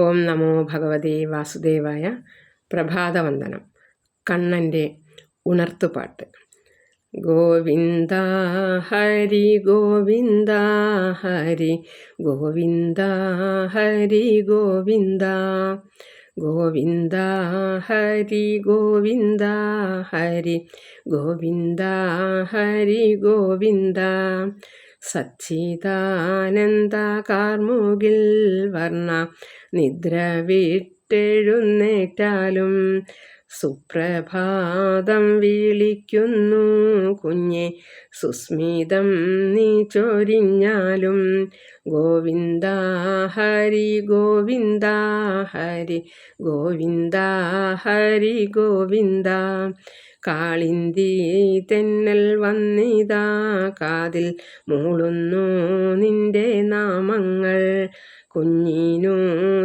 ഓം നമോ ഭഗവതേ വാസുദേവായ പ്രഭാതവന്ദനം. കണ്ണന്റെ ഉണർത്തുപാട്ട്. ഗോവിന്ദ ഹരി ഗോവിന്ദ ഹരി ഗോവിന്ദ ഹരി ഗോവിന്ദ ഗോവിന്ദ ഹരി ഗോവിന്ദ ഹരി ഗോവിന്ദ ഹരി ഗോവിന്ദ സച്ചിദാനന്ദ കാർമുകിൽ വർണ നിദ്ര വിട്ടെഴുന്നേറ്റാലും സുപ്രഭാതം വിളിക്കുന്നു കുഞ്ഞെ. സുസ്മിതം നീ ചൊരിഞ്ഞാലും ഗോവിന്ദ ഹരി ഗോവിന്ദ ഹരി ഗോവിന്ദ ഹരി ഗോവിന്ദ. കാളിന്തി തെന്നൽ വന്നിതാ. കാതിൽ മൂളുന്നു നിന്റെ നാമങ്ങൾ. കുഞ്ഞിനു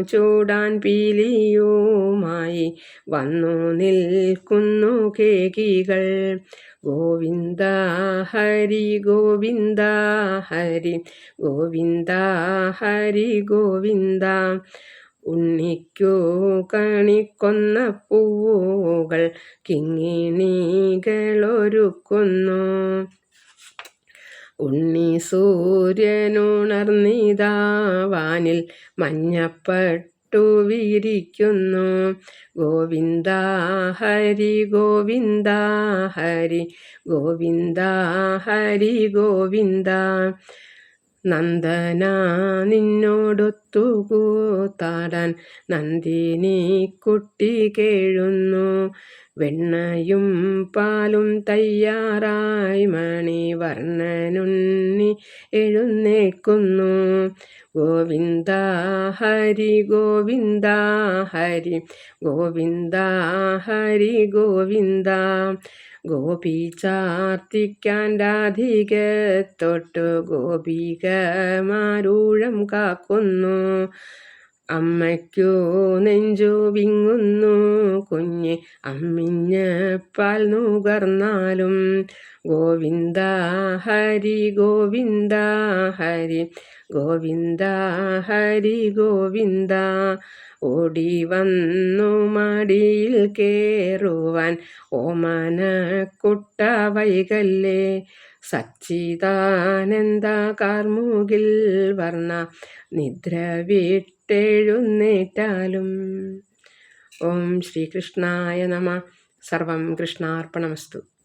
ചൂടാൻ പീലിയുമായി വന്നു നിൽക്കുന്നു കേകികൾ. ഗോവിന്ദ ഹരി ഗോവിന്ദ ഹരി ഗോവിന്ദ ഹരി ഗോവിന്ദ. ഉണ്ണിക്കു കണിക്കൊന്ന പൂവുകൾ കിങ്ങിണികളൊരുക്കുന്നു. ഉണ്ണി സൂര്യനുണർന്നിതാ വാനിൽ മഞ്ഞപ്പട്ടു വിരിക്കുന്നു. ഗോവിന്ദ ഹരി ഗോവിന്ദ ഹരി ഗോവിന്ദ ഹരി ഗോവിന്ദ നന്ദന നിന്നോടൊത്തു കൂത്താടാൻ നന്ദിനി കുട്ടി കേഴുന്നു. വെണ്ണയും പാലും തയ്യാറായി മണിവർണനുണ്ണി എഴുന്നേക്കുന്നു ഗോവിന്ദ ഹരി ഗോവിന്ദ ഹരി ഗോവിന്ദ ഹരി ഗോവിന്ദ ഗോപി ചാർത്തിക്കാൻ രാധികത്തൊട്ട് ഗോപികമാരൂഴം കാക്കുന്നു. അമ്മയ്ക്കോ നെഞ്ചു വിങ്ങുന്നു. കുഞ്ഞ് അമ്മിഞ്ഞ പാൽ നുകർന്നാലും ഗോവിന്ദ ഹരി ഗോവിന്ദ ഹരി ഗോവിന്ദ ഹരി ഗോവിന്ദ ഓടി വന്നു മടിയിൽ കേറുവാൻ ഓമന കുട്ട വൈകല്ലേ സച്ചിദാനന്ദ കാർമുകിൽ വർണ നിദ്ര വിട്ടെഴുന്നേറ്റാലും. ഓം ശ്രീകൃഷ്ണായ നമ. സർവം കൃഷ്ണാർപ്പണമസ്തു.